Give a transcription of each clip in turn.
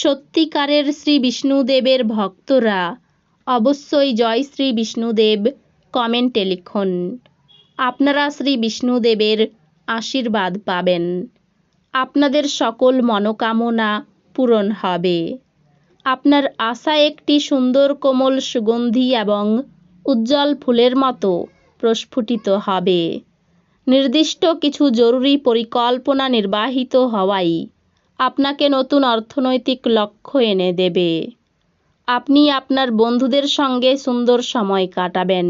সত্যিকারের শ্রী বিষ্ণুদেবের ভক্তরা। অবশ্যই জয় শ্রী বিষ্ণুদেব কমেন্টে লিখুন। আপনারা শ্রী বিষ্ণুদেবের আশীর্বাদ পাবেন। আপনাদের সকল মনোকামনা পূরণ হবে। আপনার আশা একটি সুন্দর কোমল সুগন্ধি এবং উজ্জ্বল ফুলের মতো প্রস্ফুটিত হবে। নির্দিষ্ট কিছু জরুরি পরিকল্পনা নির্বাহিত হওয়াই আপনাকে নতুন অর্থনৈতিক লক্ষ্য এনে দেবে। আপনি আপনার বন্ধুদের সঙ্গে সুন্দর সময় কাটাবেন,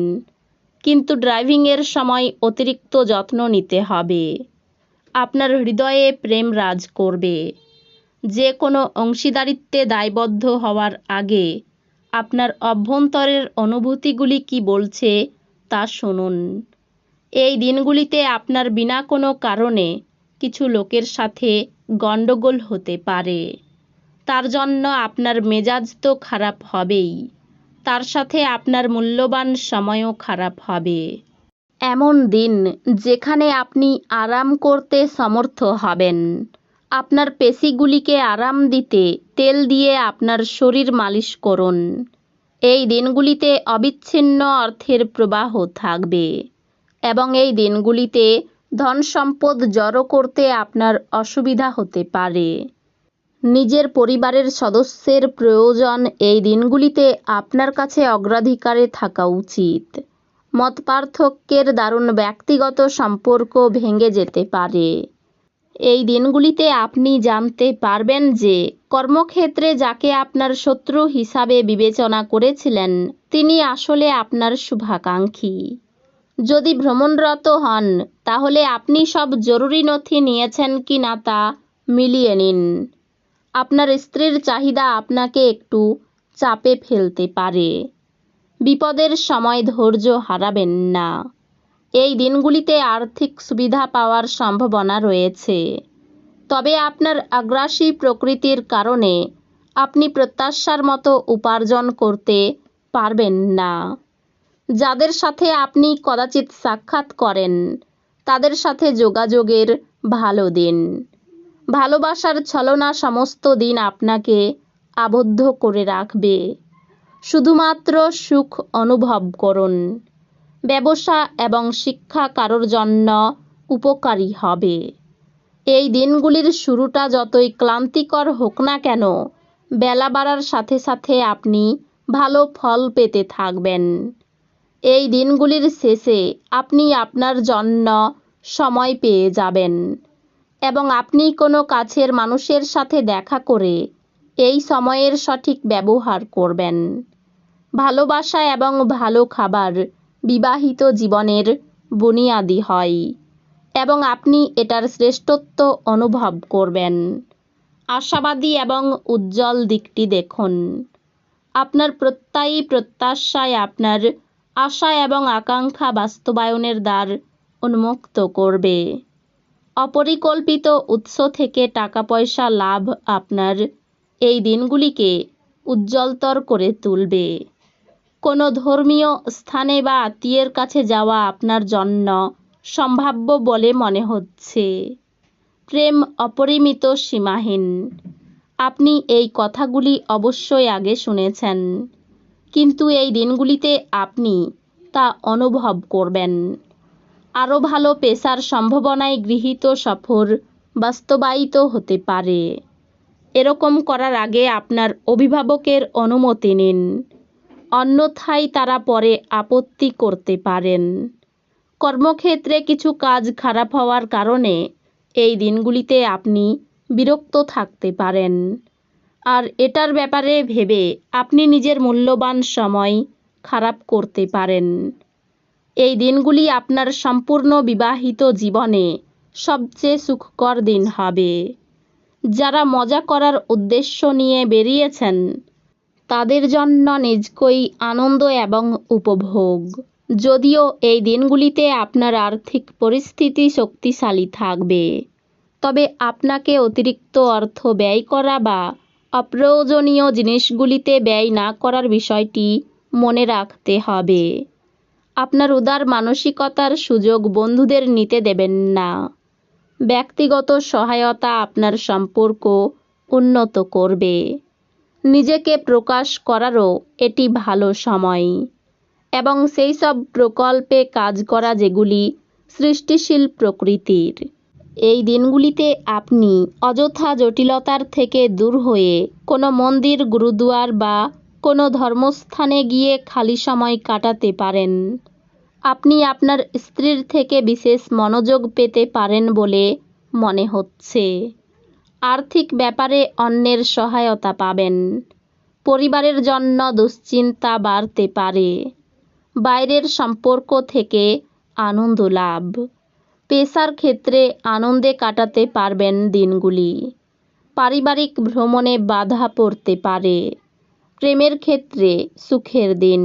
কিন্তু ড্রাইভিংয়ের সময় অতিরিক্ত যত্ন নিতে হবে। আপনার হৃদয়ে প্রেম রাজ করবে। যে কোনো অংশীদারিত্বে দায়বদ্ধ হওয়ার আগে আপনার অভ্যন্তরের অনুভূতিগুলি কি বলছে তা শুনুন। এই দিনগুলিতে আপনার বিনা কোনো কারণে কিছু লোকের সাথে গণ্ডগোল হতে পারে। তার জন্য আপনার মেজাজ তো খারাপ হবেই। তার সাথে আপনার মূল্যবান সময়ও খারাপ হবে। এমন দিন যেখানে আপনি আরাম করতে সমর্থ হবেন। আপনার পেশিগুলিকে আরাম দিতে তেল দিয়ে আপনার শরীর মালিশ করুন। এই দিনগুলিতে অবিচ্ছিন্ন অর্থের প্রবাহ থাকবে এবং এই দিনগুলিতে ধন সম্পদ জড়ো করতে আপনার অসুবিধা হতে পারে। নিজের পরিবারের সদস্যের প্রয়োজন এই দিনগুলিতে আপনার কাছে অগ্রাধিকারে থাকা উচিত। মত পার্থক্যের দারুণ ব্যক্তিগত সম্পর্ক ভেঙে যেতে পারে। এই দিনগুলিতে আপনি জানতে পারবেন যে কর্মক্ষেত্রে যাকে আপনার শত্রু হিসাবে বিবেচনা করেছিলেন, তিনি আসলে আপনার শুভাকাঙ্ক্ষী। যদি ভ্রমণরত হন, তাহলে আপনি সব জরুরি নথি নিয়েছেন কি না তা মিলিয়ে নিন। আপনার স্ত্রীর চাহিদা আপনাকে একটু চাপে ফেলতে পারে। বিপদের সময় ধৈর্য হারাবেন না। এই দিনগুলিতে আর্থিক সুবিধা পাওয়ার সম্ভাবনা রয়েছে। তবে আপনার আগ্রাসী প্রকৃতির কারণে আপনি প্রত্যাশার মতো উপার্জন করতে পারবেন না। যাদের সাথে আপনি কদাচিৎ সাক্ষাৎ করেন, তাদের সাথে যোগাযোগের ভালো দিন। ভালোবাসার ছলনা সমস্ত দিন আপনাকে আবদ্ধ করে রাখবে। শুধুমাত্র সুখ অনুভব করুন। ব্যবসা এবং শিক্ষা কারোর জন্য উপকারী হবে। এই দিনগুলির শুরুটা যতই ক্লান্তিকর হোক না কেন, বেলা বাড়ার সাথে সাথে আপনি ভালো ফল পেতে থাকবেন। এই দিনগুলির শেষে আপনি আপনার জন্য সময় পেয়ে যাবেন এবং আপনি কোনো কাছের মানুষের সাথে দেখা করে এই সময়ের সঠিক ব্যবহার করবেন। ভালোবাসা এবং ভালো খাবার বিবাহিত জীবনের বুনিয়াদি হয় এবং আপনি এটার শ্রেষ্ঠত্ব অনুভব করবেন। আশাবাদী এবং উজ্জ্বল দিকটি দেখুন। আপনার প্রত্যয়ী প্রত্যাশায় আপনার আশা এবং আকাঙ্ক্ষা বাস্তবায়নের দ্বার উন্মুক্ত করবে। অপরিকল্পিত উৎস থেকে টাকা পয়সা লাভ আপনার এই দিনগুলিকে উজ্জ্বলতর করে তুলবে। কোনো ধর্মীয় স্থানে বা আত্মীয়ের কাছে যাওয়া আপনার জন্য সম্ভাব্য বলে মনে হচ্ছে। প্রেম অপরিমিত সীমাহীন। আপনি এই কথাগুলি অবশ্যই আগে শুনেছেন। কিন্তু এই দিনগুলিতে আপনি তা অনুভব করবেন। আরও ভালো পেশার সম্ভাবনায় গৃহীত সফর বাস্তবায়িত হতে পারে। এরকম করার আগে আপনার অভিভাবকের অনুমতি নিন। অন্যথায় তারা পরে আপত্তি করতে পারেন। কর্মক্ষেত্রে কিছু কাজ খারাপ হওয়ার কারণে এই দিনগুলিতে আপনি বিরক্ত থাকতে পারেন। আর এটার ব্যাপারে ভেবে আপনি নিজের মূল্যবান সময় খারাপ করতে পারেন। এই দিনগুলি আপনার সম্পূর্ণ বিবাহিত জীবনে সবচেয়ে সুখকর দিন হবে। যারা মজা করার উদ্দেশ্য নিয়ে বেরিয়েছেন, তাদের জন্য নিজকই আনন্দ এবং উপভোগ। যদিও এই দিনগুলিতে আপনার আর্থিক পরিস্থিতি শক্তিশালী থাকবে, তবে আপনাকে অতিরিক্ত অর্থ ব্যয় করা বা অপ্রয়োজনীয় জিনিসগুলিতে ব্যয় না করার বিষয়টি মনে রাখতে হবে। আপনার উদার মানসিকতার সুযোগ বন্ধুদের নিতে দেবেন না। ব্যক্তিগত সহায়তা আপনার সম্পর্ক উন্নত করবে। নিজেকে প্রকাশ করারও এটি ভালো সময়। এবং সেই সব প্রকল্পে কাজ করা যেগুলি সৃষ্টিশীল প্রকৃতির। এই দিনগুলিতে আপনি অযথা জটিলতার থেকে দূর হয়ে কোনো মন্দির, গুরুদুয়ার বা কোনো ধর্মস্থানে গিয়ে খালি সময় কাটাতে পারেন। আপনি আপনার স্ত্রীর থেকে বিশেষ মনোযোগ পেতে পারেন বলে মনে হচ্ছে। আর্থিক ব্যাপারে অন্যের সহায়তা পাবেন। পরিবারের জন্য দুশ্চিন্তা বাড়তে পারে। বাইরের সম্পর্ক থেকে আনন্দ লাভ। পেশার ক্ষেত্রে আনন্দে কাটাতে পারবেন দিনগুলি। পারিবারিক ভ্রমণে বাধা পড়তে পারে। প্রেমের ক্ষেত্রে সুখের দিন।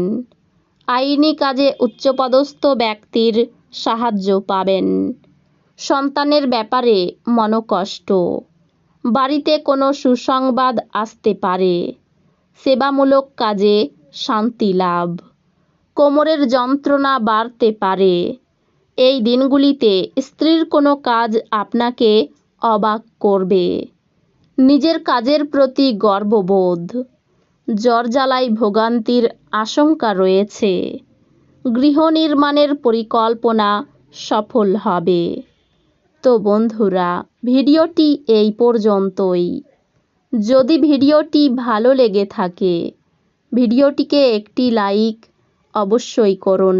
আইনি কাজে উচ্চপদস্থ ব্যক্তির সাহায্য পাবেন। সন্তানের ব্যাপারে মনোকষ্ট। বাড়িতে কোনো সুসংবাদ আসতে পারে। সেবামূলক কাজে শান্তি লাভ। কোমরের যন্ত্রণা বাড়তে পারে। এই দিনগুলিতে স্ত্রীর কোনো কাজ আপনাকে অবাক করবে। নিজের কাজের প্রতি গর্ববোধ। জ্বর জ্বালায় ভোগান্তির আশঙ্কা রয়েছে। গৃহ নির্মাণের পরিকল্পনা সফল হবে। তো বন্ধুরা, ভিডিওটি এই পর্যন্তই। যদি ভিডিওটি ভালো লেগে থাকে, ভিডিওটিকে একটি লাইক অবশ্যই করুন।